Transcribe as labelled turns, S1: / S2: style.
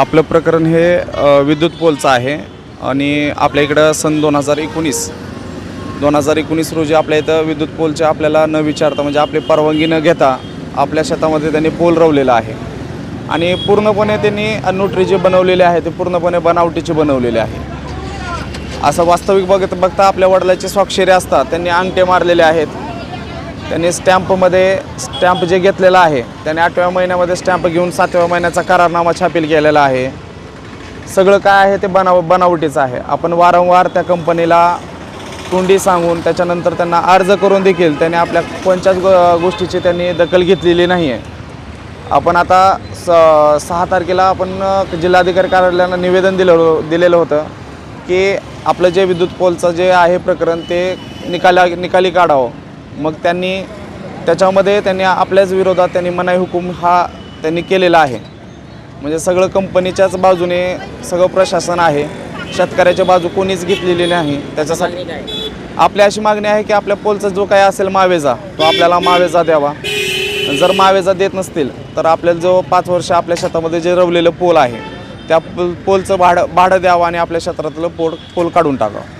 S1: आपलं प्रकरण हे विद्युत पोलचं आहे आणि आपल्या इकडं सन दोन हजार एकोणीस. दोन हजार एकोणीस रोजी आपल्या इथं विद्युत पोलचे आपल्याला न विचारता म्हणजे आपली परवानगी न घेता आपल्या शेतामध्ये त्यांनी पोल रवलेला आहे. आणि पूर्णपणे त्यांनी नोटरी जे बनवलेले आहे ते पूर्णपणे बनावटीचे बनवलेले आहे. असं वास्तविक बघत बघता आपल्या वडिलाचे स्वाक्षरी असतात त्यांनी अंगठे मारलेले आहेत. त्यांनी स्टॅम्पमध्ये स्टॅम्प जे घेतलेला आहे त्याने आठव्या महिन्यामध्ये स्टॅम्प घेऊन सातव्या महिन्याचा करारनामा छापील केलेला आहे. सगळं काय आहे ते बनाव बनावटीचं आहे. आपण वारंवार त्या कंपनीला तोंडी सांगून त्याच्यानंतर त्यांना अर्ज करून देखील त्यांनी आपल्या कोणत्याच गो गोष्टीची त्यांनी दखल घेतलेली नाही आहे आपण आता स सहा तारखेला आपण जिल्हाधिकारी कार्यालयाला निवेदन दिलं दिलेलं होतं की आपलं जे विद्युत पोलचं जे आहे प्रकरण ते निकाला निकाली काढावं. मग त्यांनी त्याच्यामध्ये त्यांनी आपल्याच विरोधात त्यांनी मनाई हुकूम हा त्यांनी केलेला आहे. म्हणजे सगळं कंपनीच्याच बाजूने सगळं प्रशासन आहे. शेतकऱ्याच्या बाजू कोणीच घेतलेली नाही. त्याच्यासाठी आपली अशी मागणी आहे की आपल्या पोलचा जो काही असेल मावेजा तो आपल्याला मावेजा द्यावा. जर मावेजा देत नसतील तर आपल्याला जो पाच वर्ष आपल्या शेतामध्ये जे रवलेलं पोल आहे त्या पोलचं भाडं भाडं द्यावं आणि आपल्या क्षेत्रातलं पोल पोल काढून टाकावं.